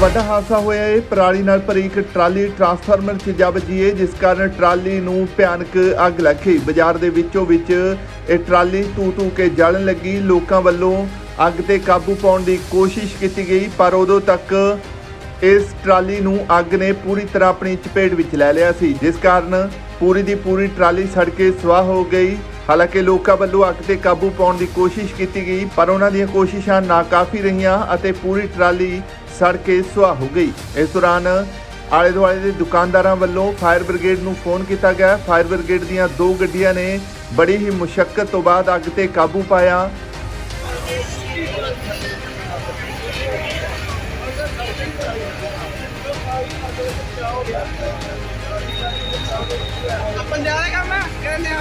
ਵੱਡਾ ਹਾਦਸਾ ਹੋਇਆ ਹੈ। ਪਰਾਲੀ ਨਾਲ ਭਰੀ ਇੱਕ ਟਰਾਲੀ ਟਰਾਂਸਫਾਰਮਰ 'ਚ ਜਾ ਵੱਜੀ ਹੈ, ਜਿਸ ਕਾਰਨ ਟਰਾਲੀ ਨੂੰ ਭਿਆਨਕ ਅੱਗ ਲੱਗ ਗਈ। ਬਾਜ਼ਾਰ ਦੇ ਵਿੱਚੋਂ ਵਿੱਚ ਇਹ ਟਰਾਲੀ ਤੂ ਤੂ ਕੇ ਜਲਣ ਲੱਗੀ। ਲੋਕਾਂ ਵੱਲੋਂ ਅੱਗ ਤੇ ਕਾਬੂ ਪਾਉਣ ਦੀ ਕੋਸ਼ਿਸ਼ ਕੀਤੀ ਗਈ, ਪਰ ਉਦੋਂ ਤੱਕ ਇਸ ਟਰਾਲੀ ਨੂੰ ਅੱਗ ਨੇ ਪੂਰੀ ਤਰ੍ਹਾਂ ਆਪਣੀ ਚਪੇਟ ਵਿੱਚ ਲੈ ਲਿਆ ਸੀ, ਜਿਸ ਕਾਰਨ ਪੂਰੀ ਦੀ ਪੂਰੀ ਟਰਾਲੀ ਸੜ ਕੇ ਸਵਾਹ ਹੋ ਗਈ। ਹਾਲਾਂਕਿ ਲੋਕਾਂ ਵੱਲੋਂ ਅੱਗ ਤੇ ਕਾਬੂ ਪਾਉਣ ਦੀ ਕੋਸ਼ਿਸ਼ ਕੀਤੀ ਗਈ, ਪਰ ਉਹਨਾਂ ਦੀਆਂ ਕੋਸ਼ਿਸ਼ਾਂ ਨਾਕਾਫੀ ਰਹੀਆਂ ਅਤੇ ਪੂਰੀ ਟਰਾਲੀ ਸੜ ਕੇ ਸੁਆਹ ਹੋ ਗਈ। ਇਸ ਦੌਰਾਨ ਆਲੇ ਦੁਆਲੇ ਦੇ ਦੁਕਾਨਦਾਰਾਂ ਵੱਲੋਂ ਫਾਇਰ ਬ੍ਰਿਗੇਡ ਨੂੰ ਫੋਨ ਕੀਤਾ ਗਿਆ। ਫਾਇਰ ਬ੍ਰਿਗੇਡ ਦੀਆਂ ਦੋ ਗੱਡੀਆਂ ਨੇ ਬੜੀ ਹੀ ਮੁਸ਼ਕਲ ਤੋਂ ਬਾਅਦ ਅੱਗ ਤੇ ਕਾਬੂ ਪਾਇਆ। ਪੰਜਾਬ ਕੰਮ ਕਹਿੰਦੇ ਆ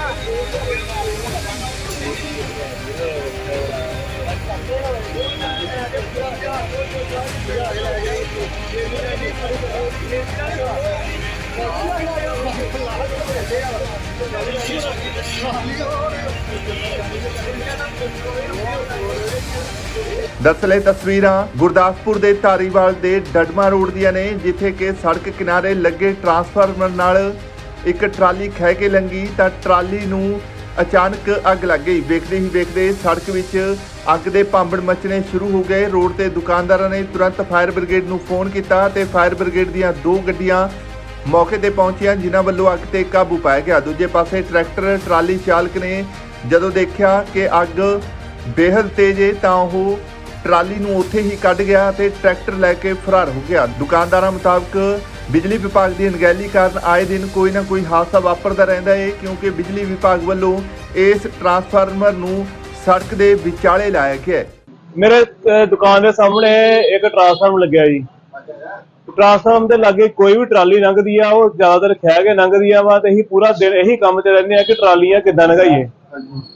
ਦਰਅਸਲ ਤਸਵੀਰਾਂ ਗੁਰਦਾਸਪੁਰ ਦੇ ਧਾਰੀਵਾਲ ਦੇ ਡਡਮਾ ਰੋਡ ਦੀਆਂ ਨੇ, ਜਿੱਥੇ ਕਿ ਸੜਕ ਕਿਨਾਰੇ ਲੱਗੇ ਟਰਾਂਸਫਾਰਮਰ ਨਾਲ ਇੱਕ ਟਰਾਲੀ ਖਹਿ ਕੇ ਲੰਗੀ, ਤਾਂ ਟਰਾਲੀ ਨੂੰ ਅਚਾਨਕ ਅੱਗ ਲੱਗ ਗਈ। ਵੇਖਦੇ ਹੀ ਵੇਖਦੇ ਸੜਕ ਵਿੱਚ ਅੱਗ ਦੇ ਭਾਂਬੜ ਮਚਣੇ ਸ਼ੁਰੂ ਹੋ ਗਏ। ਰੋਡ ਤੇ ਦੁਕਾਨਦਾਰਾਂ ਨੇ ਤੁਰੰਤ ਫਾਇਰ ਬ੍ਰਿਗੇਡ ਨੂੰ ਫੋਨ ਕੀਤਾ ਤੇ ਫਾਇਰ ਬ੍ਰਿਗੇਡ ਦੀਆਂ ਦੋ ਗੱਡੀਆਂ ਮੌਕੇ ਤੇ ਪਹੁੰਚੀਆਂ ਜਿਨ੍ਹਾਂ ਵੱਲੋਂ ਅੱਗ ਤੇ ਕਾਬੂ ਪਾਇਆ ਗਿਆ। ਦੂਜੇ ਪਾਸੇ ਟਰੈਕਟਰ ਟਰਾਲੀ ਚਾਲਕ ਨੇ ਜਦੋਂ ਦੇਖਿਆ ਕਿ ਅੱਗ ਬੇहद ਤੇਜ਼ ਹੈ ਤਾਂ ਉਹ ਟਰਾਲੀ ਨੂੰ ਉੱਥੇ ਹੀ ਕੱਢ ਗਿਆ ਤੇ ਟਰੈਕਟਰ ਲੈ ਕੇ ਫਰਾਰ ਹੋ ਗਿਆ। ਦੁਕਾਨਦਾਰਾਂ ਮੁਤਾਬਕ ਬਿਜਲੀ ਵਿਭਾਗ ਦੀ ਅਣਗਹਿਲੀ ਕਾਰਨ ਆਏ ਦਿਨ ਕੋਈ ਨਾ ਕੋਈ ਹਾਦਸਾ ਵਾਪਰਦਾ ਰਹਿੰਦਾ ਹੈ ਕਿਉਂਕਿ ਬਿਜਲੀ ਵਿਭਾਗ ਵੱਲੋਂ ਇਸ ਟਰਾਂਸਫਾਰਮਰ ਨੂੰ ਸੜਕ ਦੇ ਵਿਚਾਲੇ ਲਾਇਆ ਗਿਆ ਹੈ। ਮੇਰੇ ਅਹ, ਦੁਕਾਨ ਦੇ ਸਾਹਮਣੇ ਇੱਕ ਟਰਾਂਸਫਾਰਮ ਲੱਗਿਆ ਜੀ। ਟਰਾਂਸਫਾਰਮ ਦੇ ਲਾਗੇ ਕੋਈ ਵੀ ਟਰਾਲੀ ਲੰਘਦੀ ਆ, ਉਹ ਜ਼ਿਆਦਾਤਰ ਖਹਿ ਕੇ ਲੰਘਦੀ ਆ ਵਾ ਤੇ ਅਸੀਂ ਪੂਰਾ ਦਿਨ ਇਹੀ ਕੰਮ 'ਚ ਰਹਿੰਦੇ ਆ ਕਿ ਟਰਾਲੀਆਂ ਕਿੱਦਾਂ ਲੰਘਾਈਏ।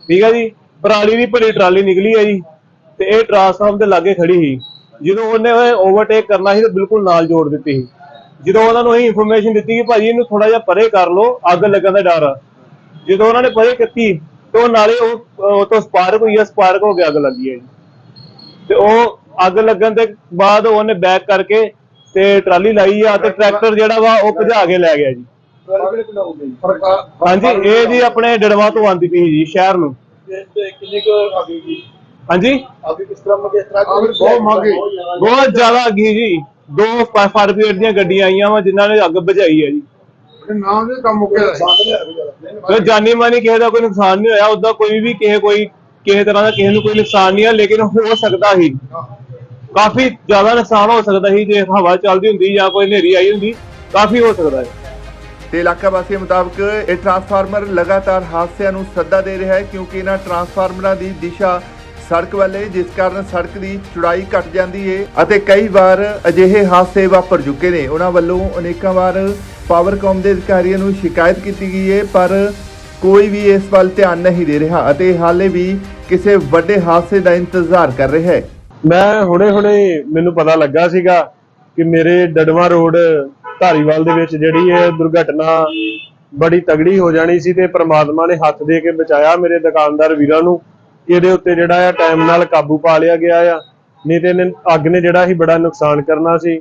ਠੀਕ ਆ ਜੀ? ਪਰਾਲੀ ਦੀ ਭਰੀ ਟਰਾਲੀ ਨਿਕਲੀ ਆ ਜੀ ਤੇ ਇਹ ਟਰਾਂਸਫਾਰਮ ਦੇ ਲਾਗੇ ਖੜੀ ਸੀ। ਜਦੋਂ ਉਹਨੇ ਓਵਰਟੇਕ ਕਰਨਾ ਸੀ ਤਾਂ ਬਿਲਕੁਲ ਨਾਲ ਜੋੜ ਦਿੱਤੀ ਸੀ। ਜਦੋਂ ਉਹਨਾਂ ਨੂੰ ਅਸੀਂ ਇਨਫੋਰਮੇਸ਼ਨ ਦਿੱਤੀ ਕਿ ਭਾਜੀ ਇਹਨੂੰ ਥੋੜਾ ਜਿਹਾ ਪਰੇ ਕਰ ਲਓ, ਅੱਗ ਲੱਗਣ ਦਾ ਡਰ ਆ। ਜਦੋਂ ਉਹਨਾਂ ਨੇ ਪਰੇ ਕੀਤੀ ਤੇ ਨਾਲੇ ਉਹ ਤੋਂ ਸਪਾਰਕ ਹੋਈ ਆ, ਸਪਾਰਕ ਹੋ ਕੇ ਅੱਗ ਲੱਗੀ ਹੈ ਜੀ। ਤੇ ਉਹ ਅੱਗ ਲੱਗਣ ਦੇ ਬਾਅਦ ਉਹਨੇ ਬੈਕ ਕਰਕੇ ਤੇ ਟਰਾਲੀ ਲਾਈ ਆ ਤੇ ਟਰੈਕਟਰ ਜਿਹੜਾ ਵਾ ਉਹ ਭਜਾ ਕੇ ਲੈ ਗਿਆ ਜੀ। ਹਾਂਜੀ ਇਹ ਜੀ ਆਪਣੇ ਡੜਵਾ ਤੋਂ ਆਂਦੀ ਪਈ ਜੀ ਸ਼ਹਿਰ ਨੂੰ। ਕਿੰਨੀ ਕੁ ਆ ਗਈ ਜੀ? ਹਾਂਜੀ? ਅਭੀ ਕਿਸ ਤਰ੍ਹਾਂ ਮਗੇ ਇਸ ਤਰ੍ਹਾਂ ਬਹੁਤ ਮੰਗੇ ਬਹੁਤ ਜ਼ਿਆਦਾ ਅੱਗੀ ਜੀ। ਦੋ ਫਾਇਰ ਬ੍ਰਿਗੇਡ ਦੀਆਂ ਗੱਡੀਆਂ ਆਈਆਂ ਵਾ ਜਿਨ੍ਹਾਂ ਨੇ ਅੱਗ ਬੁਝਾਈ ਹੈ ਜੀ। ਨਾਮ ਦੇ ਕੰਮ ਮੁੱਕੇ ਦਾ ਕੋਈ ਜਾਨੀ ਮਾਨੀ ਕਿਸੇ ਦਾ ਕੋਈ ਨੁਕਸਾਨ ਨਹੀਂ ਹੋਇਆ ਉਦਾਂ ਕੋਈ ਵੀ ਕਿਸੇ ਕੋਈ ਕਿਸੇ ਤਰ੍ਹਾਂ ਦਾ ਕਿਸੇ ਨੂੰ ਕੋਈ ਨੁਕਸਾਨ ਨਹੀਂ ਆ ਲੇਕਿਨ ਹੋ ਸਕਦਾ ਸੀ। ਕਾਫੀ ਜ਼ਿਆਦਾ ਨੁਕਸਾਨ ਹੋ ਸਕਦਾ ਸੀ ਜੇ ਹਵਾ ਚੱਲਦੀ ਹੁੰਦੀ ਜਾਂ ਕੋਈ ਹਨੇਰੀ ਆਈ ਹੁੰਦੀ, ਕਾਫੀ ਹੋ ਸਕਦਾ ਹੈ ਤੇ ਇਲਾਕਾ ਵਾਸੀਆਂ ਮੁਤਾਬਕ ਇਹ ਟਰਾਂਸਫਾਰਮਰ ਲਗਾਤਾਰ ਹਾਦਸਿਆਂ ਨੂੰ ਸੱਦਾ ਦੇ ਰਿਹਾ ਹੈ ਕਿਉਂਕਿ ਇਹਨਾਂ ਟਰਾਂਸਫਾਰਮਰਾਂ ਦੀ ਦਿਸ਼ਾ ਸੜਕ ਵੱਲ ਜਿਸ ਕਾਰਨ ਸੜਕ ਦੀ ਚੌੜਾਈ ਘਟ ਜਾਂਦੀ ਹੈ ਅਤੇ ਕਈ ਵਾਰ ਅਜਿਹੇ ਹਾਦਸੇ ਵਾਪਰ ਚੁੱਕੇ ਨੇ। ਉਹਨਾਂ ਵੱਲੋਂ ਅਨੇਕਾਂ ਵਾਰ ਪਾਵਰਕਾਮ ਦੇ ਅਧਿਕਾਰੀਆਂ ਨੂੰ ਸ਼ਿਕਾਇਤ ਕੀਤੀ ਗਈ ਹੈ, ਪਰ ਕੋਈ ਵੀ ਇਸ ਵੱਲ ਧਿਆਨ ਨਹੀਂ ਦੇ ਰਿਹਾ ਅਤੇ ਹਾਲੇ ਵੀ ਕਿਸੇ ਵੱਡੇ ਹਾਦਸੇ ਦਾ ਇੰਤਜ਼ਾਰ ਕਰ ਰਿਹਾ ਹੈ। ਮੈਂ ਹੁਣੇ ਹੁਣੇ ਮੈਨੂੰ ਪਤਾ ਲੱਗਾ ਸੀਗਾ ਕਿ ਮੇਰੇ ਡਡਵਾ ਰੋਡ ਧਾਰੀਵਾਲ ਦੇ ਵਿੱਚ ਜਿਹੜੀ ਇਹ ਦੁਰਘਟਨਾ ਬੜੀ ਤਗੜੀ ਹੋ ਜਾਣੀ ਸੀ ਤੇ ਪ੍ਰਮਾਤਮਾ ਨੇ ਹੱਥ ਦੇ ਕੇ ਬਚਾਇਆ ਮੇਰੇ ਦੁਕਾਨਦਾਰ ਵੀਰਾਂ ਨੂੰ। ਕਿ ਇਹਦੇ ਉੱਤੇ ਜਿਹੜਾ ਆ ਟਾਈਮ ਨਾਲ ਕਾਬੂ ਪਾ ਲਿਆ ਗਿਆ ਆ। ਨਹੀਂ ਤੇ ਇਹਨੇ ਅੱਗ ਨੇ ਜਿਹੜਾ ਸੀ ਬੜਾ ਨੁਕਸਾਨ ਕਰਨਾ ਸੀ।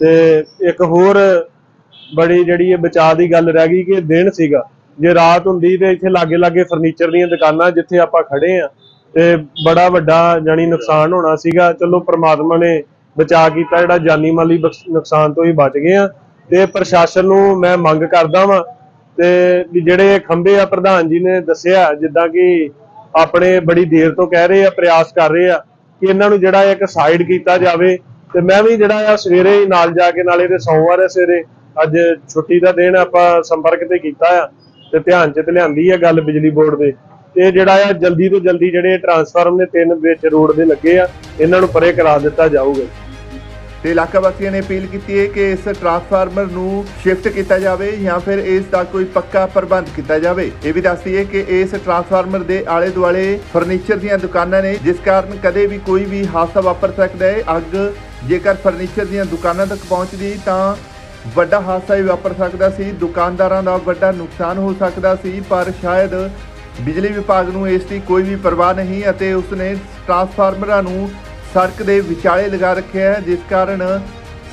ਤੇ ਇੱਕ ਹੋਰ ਬੜੀ ਜਿਹੜੀ ਇਹ ਬਚਾਅ ਦੀ ਗੱਲ ਰਹਿ ਗਈ ਕਿ ਦਿਨ ਸੀਗਾ। ਜੇ ਰਾਤ ਹੁੰਦੀ ਤੇ ਇੱਥੇ ਲਾਗੇ ਲਾਗੇ ਫਰਨੀਚਰ ਦੀਆਂ ਦੁਕਾਨਾਂ ਜਿੱਥੇ ਆਪਾਂ ਖੜੇ ਆ ਤੇ ਬੜਾ ਵੱਡਾ ਜਾਨੀ ਨੁਕਸਾਨ ਹੋਣਾ ਸੀਗਾ। ਚਲੋ ਪ੍ਰਮਾਤਮਾ ਨੇ ਬਚਾ ਕੀਤਾ, ਜਿਹੜਾ ਜਾਨੀ ਮਾਲੀ ਨੁਕਸਾਨ ਤੋਂ ਹੀ ਬਚ ਗਏ ਆ। ਤੇ ਪ੍ਰਸ਼ਾਸਨ ਨੂੰ ਮੈਂ ਮੰਗ ਕਰਦਾ ਵਾਂ ਤੇ ਵੀ ਜਿਹੜੇ ਇਹ ਆ, ਪ੍ਰਧਾਨ ਜੀ ਨੇ ਦੱਸਿਆ, ਜਿੱਦਾਂ ਕਿ ਆਪਣੇ ਬੜੀ ਦੇਰ ਤੋਂ ਕਹਿ ਰਹੇ ਆ, ਪ੍ਰਯਾਸ ਕਰ ਰਹੇ ਆ, ਕਿ ਇਹਨਾਂ ਨੂੰ ਜਿਹੜਾ ਇੱਕ ਸਾਈਡ ਕੀਤਾ ਜਾਵੇ। ਤੇ ਮੈਂ ਵੀ ਜਿਹੜਾ ਆ, ਸਵੇਰੇ ਹੀ ਨਾਲ ਜਾ ਕੇ, ਨਾਲੇ ਤੇ ਸੋਮਵਾਰ ਹੈ ਸਵੇਰੇ, ਅੱਜ ਛੁੱਟੀ ਦਾ ਦਿਨ ਆਪਾਂ ਸੰਪਰਕ ਤੇ ਕੀਤਾ ਆ। ਤੇ ਧਿਆਨ ਚ ਤੇ ਲਿਆਂਦੀ ਆ ਗੱਲ ਬਿਜਲੀ ਬੋਰਡ ਦੇ। ਤੇ ਜਿਹੜਾ ਆ, ਜਲਦੀ ਤੋਂ ਜਲਦੀ ਜਿਹੜੇ ਟਰਾਂਸਫਾਰਮ ਨੇ ਤਿੰਨ ਵਿੱਚ ਰੋਡ ਦੇ ਲੱਗੇ ਆ, ਇਹਨਾਂ ਨੂੰ ਪਰੇ ਕਰਾ ਦਿੱਤਾ ਜਾਊਗਾ। ਤੇ ਇਲਾਕਾ ਵਾਸੀਆਂ ਨੇ ਅਪੀਲ ਕੀਤੀ ਹੈ ਕਿ ਇਸ ਟਰਾਂਸਫਾਰਮਰ ਨੂੰ ਸ਼ਿਫਟ ਕੀਤਾ ਜਾਵੇ ਜਾਂ ਫਿਰ ਇਸ ਦਾ ਕੋਈ ਪੱਕਾ ਪ੍ਰਬੰਧ ਕੀਤਾ ਜਾਵੇ। ਇਹ ਵੀ ਦੱਸਦੀ ਹੈ ਕਿ ਇਸ ਟਰਾਂਸਫਾਰਮਰ ਦੇ ਆਲੇ ਦੁਆਲੇ ਫਰਨੀਚਰ ਦੀਆਂ ਦੁਕਾਨਾਂ ਨੇ, ਜਿਸ ਕਾਰਨ ਕਦੇ ਵੀ ਕੋਈ ਵੀ ਹਾਦਸਾ ਵਾਪਰ ਸਕਦਾ ਹੈ। ਅੱਗ ਜੇਕਰ ਫਰਨੀਚਰ ਦੀਆਂ ਦੁਕਾਨਾਂ ਤੱਕ ਪਹੁੰਚਦੀ, ਤਾਂ ਵੱਡਾ ਹਾਦਸਾ ਵੀ ਵਾਪਰ ਸਕਦਾ ਸੀ। ਦੁਕਾਨਦਾਰਾਂ ਦਾ ਵੱਡਾ ਨੁਕਸਾਨ ਹੋ ਸਕਦਾ ਸੀ, ਪਰ ਸ਼ਾਇਦ ਬਿਜਲੀ ਵਿਭਾਗ ਨੂੰ ਇਸ ਦੀ ਕੋਈ ਵੀ ਪਰਵਾਹ ਨਹੀਂ ਅਤੇ ਉਸਨੇ ਟਰਾਂਸਫਾਰਮਰਾਂ ਨੂੰ ਸੜਕ ਦੇ ਵਿਚਾਲੇ ਲਗਾ ਰੱਖਿਆ ਹੈ, ਜਿਸ ਕਾਰਨ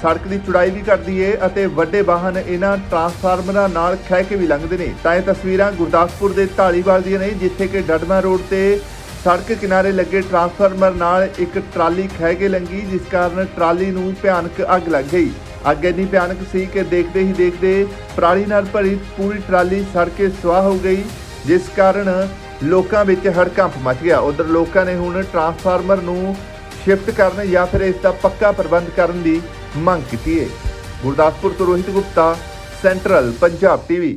ਸੜਕ ਦੀ ਚੌੜਾਈ ਵੀ ਘਟਦੀ ਏ ਅਤੇ ਵੱਡੇ ਵਾਹਨ ਇਹਨਾਂ ਟਰਾਂਸਫਾਰਮਰਾਂ ਨਾਲ ਖਹਿ ਕੇ ਵੀ ਲੰਘਦੇ ਨੇ। ਤਾਂ ਇਹ ਤਸਵੀਰਾਂ ਗੁਰਦਾਸਪੁਰ ਦੇ ਢਾਲੀਵਾਲ ਦੀਆਂ ਨੇ, ਜਿੱਥੇ ਕਿ ਡਡਮਾ ਰੋਡ ਤੇ ਸੜਕ ਕਿਨਾਰੇ ਲੱਗੇ ਟਰਾਂਸਫਾਰਮਰ ਨਾਲ ਇੱਕ ਟਰਾਲੀ ਖਹਿ ਕੇ ਲੰਗੀ ਜਿਸ ਕਾਰਨ ਟਰਾਲੀ ਨੂੰ ਭਿਆਨਕ ਅੱਗ ਲੱਗ ਗਈ। ਅੱਗ ਇੰਨੀ ਭਿਆਨਕ ਸੀ ਕਿ ਦੇਖਦੇ ਹੀ ਦੇਖਦੇ ਪਰਾਲੀ ਨਾਲ ਭਰੀ ਪੂਰੀ ਟਰਾਲੀ ਸੜ ਕੇ ਸੁਆਹ ਹੋ ਗਈ। ਜਿਸ ਕਾਰਨ ਲੋਕਾਂ ਵਿੱਚ ਹੜਕੰਪ ਮਚ ਗਿਆ। ਉਧਰ ਲੋਕਾਂ ਨੇ ਹੁਣ ਟਰਾਂਸਫਾਰਮਰ ਨੂੰ ਸ਼ਿਫਟ ਕਰਨ ਜਾਂ ਫਿਰ ਇਸ ਦਾ ਪੱਕਾ ਪ੍ਰਬੰਧ ਕਰਨ ਦੀ ਮੰਗ ਕੀਤੀ ਹੈ ਗੁਰਦਾਸਪੁਰ ਤੋਂ ਰੋਹਿਤ ਗੁਪਤਾ, ਸੈਂਟਰਲ ਪੰਜਾਬ ਟੀਵੀ।